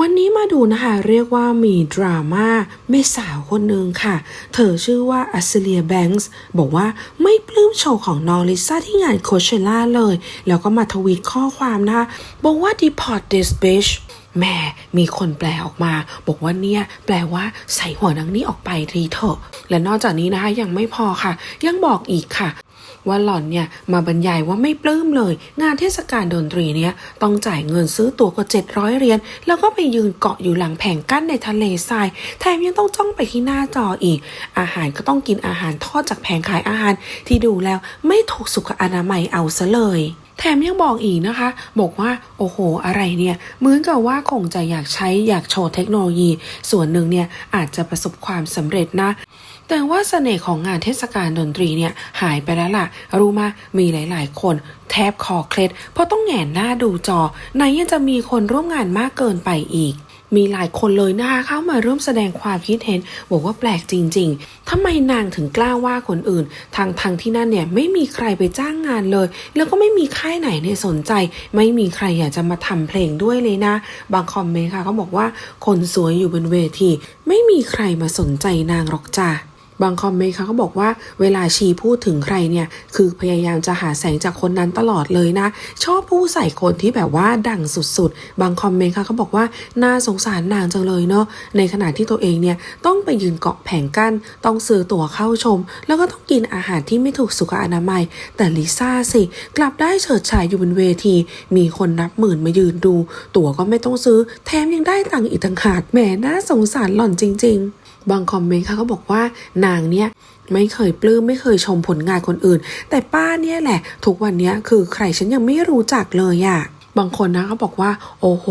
วันนี้มาดูนะคะเรียกว่ามีดราม่าแม่สาวคนหนึ่งค่ะ เธอชื่อว่าอัสเลียแบงส์บอกว่าไม่ปลื้มโชว์ของน้องลิซ่าที่งานโคเชล่าเลย แล้วก็มาทวีตข้อความนะคะบอกว่า deport this bitch แม่มีคนแปลออกมา บอกว่าเนี่ย แปลว่าใส่หัวนางนี้ออกไปทีเถอะ และนอกจากนี้นะคะยังไม่พอค่ะ ยังบอกอีกค่ะ ว่าหล่อนเนี่ยมาบรรยายว่าไม่ปลื้มเลย งานเทศกาลดนตรีเนี่ยต้องจ่ายเงินซื้อตั๋วกว่า700เหรียญแล้วก็ไปยืนเกาะอยู่หลังแผงกั้นในทะเลทราย แถมยังต้องจ้องไปที่หน้าจออีก อาหารก็ต้องกินอาหารทอดจากแผงขายอาหารที่ดูแล้วไม่ถูกสุขอนามัยเอาซะเลย แถมยังบอกอีกนะคะ บอกว่าโอ้โห อะไรเนี่ยเหมือนกับว่าคงจะอยากใช้อยากโชว์เทคโนโลยี ส่วนหนึ่งเนี่ยอาจจะประสบความสำเร็จนะแต่ว่าเสน่ห์ของงานเทศกาลดนตรีเนี่ยหายไปแล้วล่ะ รู้มามีหลาย ๆ คนแทบคอเคล็ดเพราะต้องแหงนหน้าดูจอไหนยังจะมีคนร่วมงานมากเกินไปอีก มีหลายคนเลยนะคะเข้ามาร่วมแสดงความคิดเห็น บอกว่าแปลกจริง ๆทำไมนางถึงกล้าว่าคนอื่น ทางทางที่นั่นเนี่ยไม่มีใครไปจ้างงานเลย แล้วก็ไม่มีค่ายไหนเนี่ยสนใจ ไม่มีใครอยากจะมาทำเพลงด้วยเลยนะ บางคอมเมนต์ค่ะเขาบอกว่าคนสวยอยู่บนเวที ไม่มีใครมาสนใจนางหรอกจ้า บางคอมเมนต์เขาก็บอกว่าเวลาชีพูดถึงใครเนี่ย คือพยายามจะหาแสงจากคนนั้นตลอดเลยนะ ชอบพูดใส่คนที่แบบว่าดังสุดๆ บางคอมเมนต์เขาบอกว่าน่าสงสารนางจังเลยเนาะในขณะที่ตัวเองเนี่ยต้องไปยืนเกาะแผงกั้นต้องซื้อตั๋วเข้าชม แล้วก็ต้องกินอาหารที่ไม่ถูกสุขอนามัย แต่ลิซ่าสิกลับได้เฉิดฉายอยู่บนเวที มีคนนับหมื่นมายืนดู ตั๋วก็ไม่ต้องซื้อ แถมยังได้ตังค์อีกต่างหากแหมน่าสงสารหล่อนจริง ๆ บางคอมเมนต์ค่ะเขาบอกว่านางเนี่ยไม่เคยปลื้มไม่เคยชมผลงานคนอื่น แต่ป้าเนี่ยแหละ ทุกวันนี้คือใครฉันยังไม่รู้จักเลยอะ บางคนนะเขาบอกว่า โอ้โห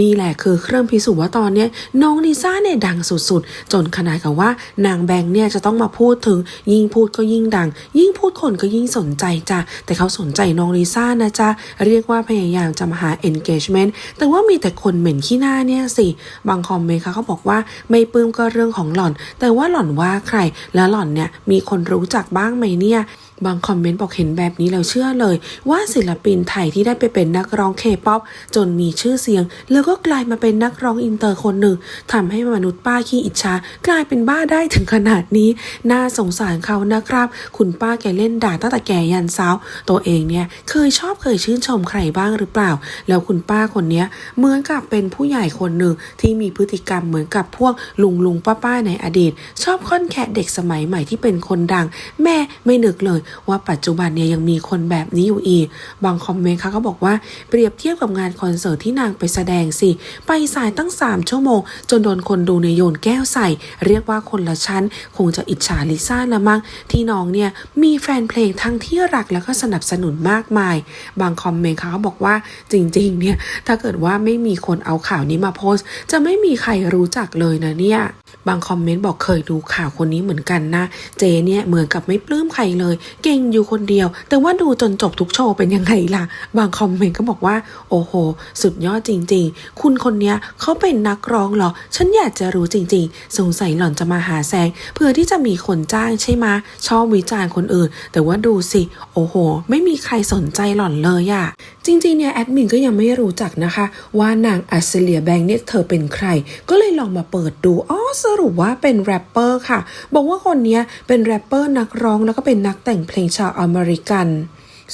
นี่แหละคือเครื่องพิสูจน์ว่าตอนนี้น้องลิซ่าเนี่ยดังสุดๆ จนขนาดกับว่านางแบงค์เนี่ยจะต้องมาพูดถึงยิ่งพูดก็ยิ่งดัง ยิ่งพูดคนก็ยิ่งสนใจจ้ะแต่เขาสนใจน้องลิซ่านะจ๊ะเรียกว่าพยายามจะมาหา engagement แต่ว่ามีแต่คนเหม็นขี้หน้าเนี่ยสิบางคอมเมนต์เขาบอกว่าไม่ปลื้มก็เรื่องของหล่อน แต่ว่าหล่อนว่าใครแล้วหล่อนเนี่ยมีคนรู้จักบ้างไหมเนี่ยบางคอมเมนต์บอกเห็นแบบนี้เราเชื่อเลย ว่าศิลปินไทยที่ได้ไปเป็นนักร้องเคป๊อปจนมีชื่อเสียง แล้วก็กลายมาเป็นนักร้องอินเตอร์คนหนึ่งทำให้มนุษย์ป้าขี้อิจฉากลายเป็นบ้าได้ถึงขนาดนี้ น่าสงสารเขานะครับ คุณป้าแกเล่นด่าตั้งแต่แกยันเสาตัวเองเนี่ยเคยชอบเคยชื่นชมใครบ้างหรือเปล่า แล้วคุณป้าคนเนี้ยเหมือนกับเป็นผู้ใหญ่คนหนึ่งที่มีพฤติกรรมเหมือนกับพวกลุงลุงป้าป้าในอดีต ชอบค่อนแคะเด็กสมัยใหม่ที่เป็นคนดัง แม่ไม่นึกเลยว่าปัจจุบันเนี่ยยังมีคนแบบนี้อยู่อีก บางคอมเมนต์ค่ะก็บอกว่าเปรียบเทียบกับงานคอนเสิร์ตที่นางไปแสดงสิ ไปสายตั้ง 3 ชั่วโมง จนโดนคนดูในยโยนแก้วใส่ เรียกว่าคนละชั้น คงจะอิจฉาลิซ่าละมั้งที่น้องเนี่ยมีแฟนเพลงทั้งที่รักแล้วก็สนับสนุนมากมาย บางคอมเมนต์ค่ะเขาบอกว่าจริงๆเนี่ยถ้าเกิดว่าไม่มีคนเอาข่าวนี้มาโพสต์ จะไม่มีใครรู้จักเลยนะเนี่ยบางคอมเมนต์บอกเคยดูข่าวคนนี้เหมือนกันนะ เจเนี่ยเหมือนกับไม่ปลื้มใครเลยเก่งอยู่คนเดียว แต่ว่าดูจนจบทุกโชว์เป็นยังไงล่ะ บางคอมเมนต์ก็บอกว่า โอ้โห สุดยอดจริง ๆ คุณคนเนี้ยเขาเป็นนักร้องเหรอ ฉันอยากจะรู้จริง ๆ สงสัยหล่อนจะมาหาแซงเพื่อที่จะมีคนจ้างใช่ไหมชอบวิจารณ์คนอื่น แต่ว่าดูสิ โอ้โห ไม่มีใครสนใจหล่อนเลยอะ จริงๆเนี่ยแอดมินก็ยังไม่รู้จักนะคะ ว่านางอัสเลียแบงค์เนี่ยเธอเป็นใคร ก็เลยลองมาเปิดดูอ๋อสรุปว่าเป็นแรปเปอร์ค่ะ บอกว่าคนนี้เป็นแรปเปอร์นักร้องแล้วก็เป็นนักแต่งเพลงชาวอเมริกัน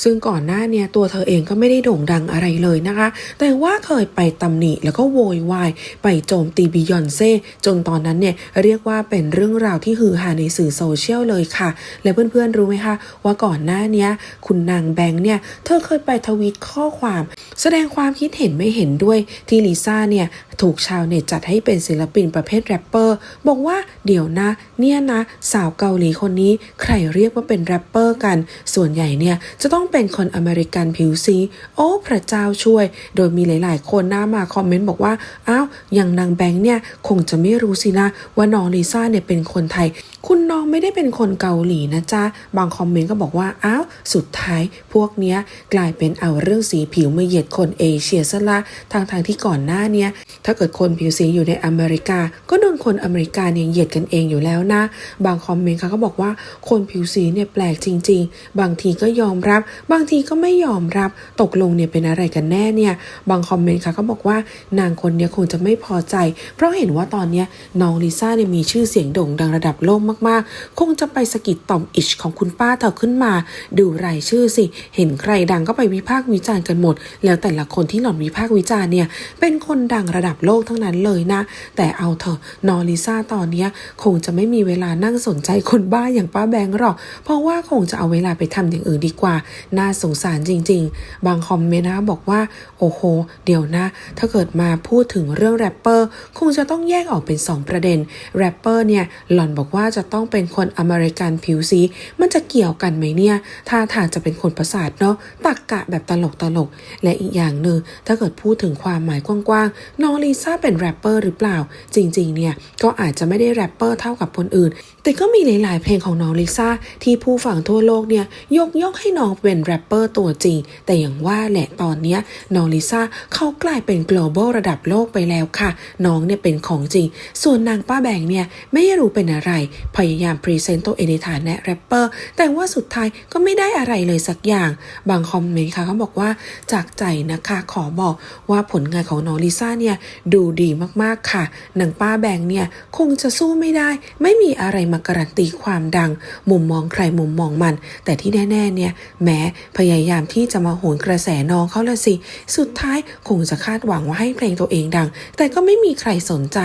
ซึ่งก่อนหน้าเนี่ยตัวเธอเองก็ไม่ได้โด่งดังอะไรเลยนะคะ แต่ว่าเคยไปตำหนิแล้วก็โวยวายไปโจมตีบิยอนเซ่จนตอนนั้นเนี่ยเรียกว่าเป็นเรื่องราวที่ฮือฮาในสื่อโซเชียลเลยค่ะ และเพื่อนๆรู้ไหมคะ ว่าก่อนหน้านี้คุณนางแบงค์เนี่ยเธอเคยไปทวีตข้อความ แสดงความคิดเห็นไม่เห็นด้วยที่ลิซ่าเนี่ย ถูกชาวเน็ตจัดให้เป็นศิลปินประเภทแรปเปอร์ บอกว่าเดี๋ยวนะ เนี่ยนะ สาวเกาหลีคนนี้ใครเรียกว่าเป็นแรปเปอร์กัน ส่วนใหญ่เนี่ย จะต้องเป็นคนอเมริกันผิวสีโอ้ พระเจ้าช่วย โดยมีหลาย ๆ คนหน้ามาคอมเมนต์บอกว่า อ้าว อย่างนางแบงค์เนี่ย คงจะไม่รู้สินะ ว่าน้องลิซ่าเนี่ยเป็นคนไทย คุณน้องไม่ได้เป็นคนเกาหลีนะจ๊ะ บางคอมเมนต์ก็บอกว่า อ้าว สุดท้ายพวกเนี้ยกลายเป็นเอาเรื่องสีผิวมาเหยียดคนเอเชียซะละทางทางที่ก่อนหน้าเนี้ยเธถ้าเกิดคนผิวสีอยู่ในอเมริกา ก็โดนคนอเมริกาเนี่ยเหยียดกันเองอยู่แล้วนะ บางคอมเมนต์ค่ะก็บอกว่าคนผิวสีเนี่ยแปลกจริง ๆ บางทีก็ยอมรับ บางทีก็ไม่ยอมรับ ตกลงเนี่ยเป็นอะไรกันแน่เนี่ย บางคอมเมนต์ค่ะก็บอกว่านางคนเนี้ยคงจะไม่พอใจ เพราะเห็นว่าตอนเนี้ยน้องลิซ่าเนี่ยมีชื่อเสียงโด่งดังระดับโลกมากๆ คงจะไปสะกิดต่อมอิชของคุณป้าเธอขึ้นมา ดูรายชื่อสิ เห็นใครดังก็ไปวิพากษ์วิจารณ์กันหมด แล้วแต่ละคนที่หล่อนวิพากษ์วิจารณ์เนี่ยเป็นคนดังระดับโลกทั้งนั้นเลยนะ แต่เอาเถอะนอลิซ่าตอนเนี้ยคงจะไม่มีเวลานั่งสนใจคนบ้าอย่างป้าแบงค์หรอก เพราะว่าคงจะเอาเวลาไปทำอย่างอื่นดีกว่า น่าสงสารจริง ๆ บางคอมเมนต์นะบอกว่า โอ้โห เดี๋ยวนะ ถ้าเกิดมาพูดถึงเรื่องแรปเปอร์คงจะต้องแยกออกเป็น 2 ประเด็นแรปเปอร์เนี่ยหล่อนบอกว่าจะต้องเป็นคนอเมริกันผิวสีมันจะเกี่ยวกันไหมเนี่ยถ้าทางจะเป็นคนประสาทเนาะตักกะแบบตลกตลกและอีกอย่างหนึ่งถ้าเกิดพูดถึงความหมายกว้างๆน้องลิซ่าเป็นแรปเปอร์หรือเปล่า จริงๆเนี่ยก็อาจจะไม่ได้แรปเปอร์เท่ากับคนอื่นแต่ก็มีหลาย ๆ เพลงของน้องลิซ่าที่ผู้ฟังทั่วโลกเนี่ยยกย่องให้น้องเป็นแรปเปอร์ตัวจริง แต่อย่างว่าแหละตอนเนี้ยน้องลิซ่าเขากลายเป็น global ระดับโลกไปแล้วค่ะ น้องเนี่ยเป็นของจริง ส่วนนางป้าแบงเนี่ยไม่รู้เป็นอะไร พยายามพรีเซนต์ตัวเองในฐานะแรปเปอร์แต่ว่าสุดท้ายก็ไม่ได้อะไรเลยสักอย่าง บางคอมเมนต์ค่ะเขาบอกว่าจากใจนะคะขอบอกว่าผลงานของน้องลิซ่าเนี่ยดูดีมากๆค่ะนางป้าแบงเนี่ยคงจะสู้ไม่ได้ ไม่มีอะไรมาการันตีความดัง มุมมองใครมุมมองมัน แต่ที่แน่ๆเนี่ยแม้พยายามที่จะมาโหนกระแสน้องเขาละสิ สุดท้ายคงจะคาดหวังว่าให้เพลงตัวเองดัง แต่ก็ไม่มีใครสนใจ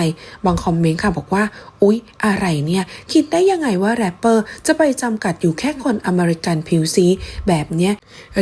บางคอมเมนต์ค่ะบอกว่า อุ๊ย อะไรเนี่ย คิดได้ยังไงว่าแรปเปอร์จะไปจำกัดอยู่แค่คนอเมริกันผิวสีแบบเนี้ย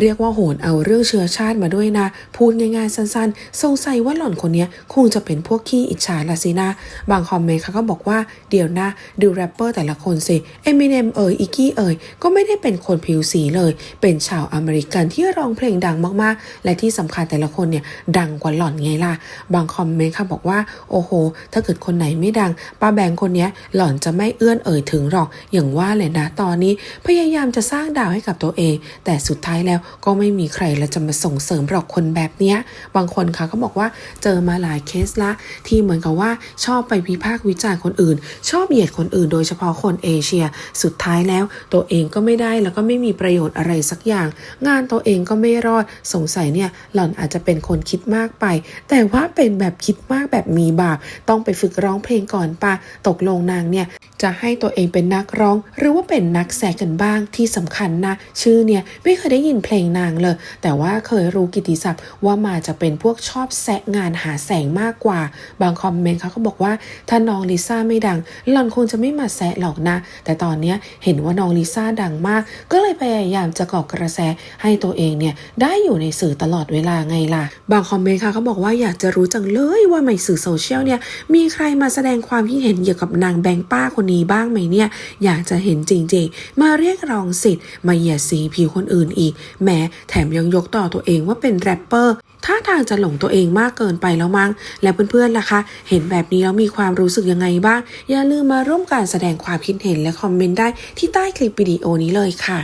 เรียกว่าโหนเอาเรื่องเชื้อชาติมาด้วยนะ พูดง่ายๆสั้นๆ สงสัยว่าหล่อนคนเนี้ยคงจะเป็นพวกขี้อิจฉาละสินะ บางคอมเมนต์ค่ะก็บอกว่าเดี๋ยวนะดูแรปเปอร์แต่ละคนสิเอมิเนมเอ่ยอิกกี้เอ่ยก็ไม่ได้เป็นคนผิวสีเลย เป็นชาวอเมริกันที่ร้องเพลงดังมากๆ และที่สำคัญแต่ละคนเนี่ยดังกว่าหล่อนไงล่ะ บางคอมเมนต์ค่ะบอกว่า โอ้โห ถ้าเกิดคนไหนไม่ดัง ป้าแบงค์คนนี้หล่อนจะไม่เอื้อนเอ่ยถึงหรอก อย่างว่าเลยนะตอนนี้พยายามจะสร้างดาวให้กับตัวเอง แต่สุดท้ายแล้วก็ไม่มีใครและจะมาส่งเสริมหรอกคนแบบเนี้ยบางคนค่ะก็บอกว่าเจอมาหลายเคสละที่เหมือนกับว่าชอบไปวิพากษ์วิจารณ์คนอื่น ชอบเหยียดคนอื่นโดยเฉพาะคนเอเชีย สุดท้ายแล้วตัวเองก็ไม่ได้แล้วก็ไม่มีประโยชน์อะไรสักอย่าง งานตัวเองก็ไม่รอดสงสัยเนี่ยหล่อนอาจจะเป็นคนคิดมากไป แต่ว่าเป็นแบบคิดมากแบบมีบาปต้องไปฝึกร้องเพลงก่อนปะตกลงนางเนี่ยจะให้ตัวเองเป็นนักร้อง หรือว่าเป็นนักแสกันบ้างที่สำคัญนะชื่อเนี่ยไม่เคยได้ยินเพลงนางเลย แต่ว่าเคยรู้กิติศัพท์ว่ามาจะเป็นพวกชอบแซะงานหาแสงมากกว่า บางคอมเมนต์เขาก็บอกว่าถ้าน้องลิซ่าไม่ดังหล่อนคงจะไม่มาแซะหรอกนะ แต่ตอนนี้เห็นว่าน้องลิซ่าดังมาก ก็เลยพยายามจะเก่อกระแสให้ตัวเองเนี่ยได้อยู่ในสื่อตลอดเวลาไงล่ะ บางคอมเมนต์ค่ะเขาบอกว่าอยากจะรู้จังเลยว่าในสื่อโซเชียลเนี่ยมีใครมาแสดงความคิดเห็นเกี่ยวกับนางแบงป้าคนนี้บ้างไหมเนี่ย อยากจะเห็นจริงๆ มาเรียกร้องสิทธิ์มาเหยียดสีผิวคนอื่นอีกแม้แถมยังยกต่อตัวเองว่าเป็นแรปเปอร์ท่าทางจะหลงตัวเองมากเกินไปแล้วมั้ง แล้วเพื่อนๆล่ะคะ เห็นแบบนี้แล้วมีความรู้สึกยังไงบ้าง อย่าลืมมาร่วมการแสดงความคิดเห็นและคอมเมนต์ได้ที่ใต้คลิปวิดีโอนี้เลยค่ะ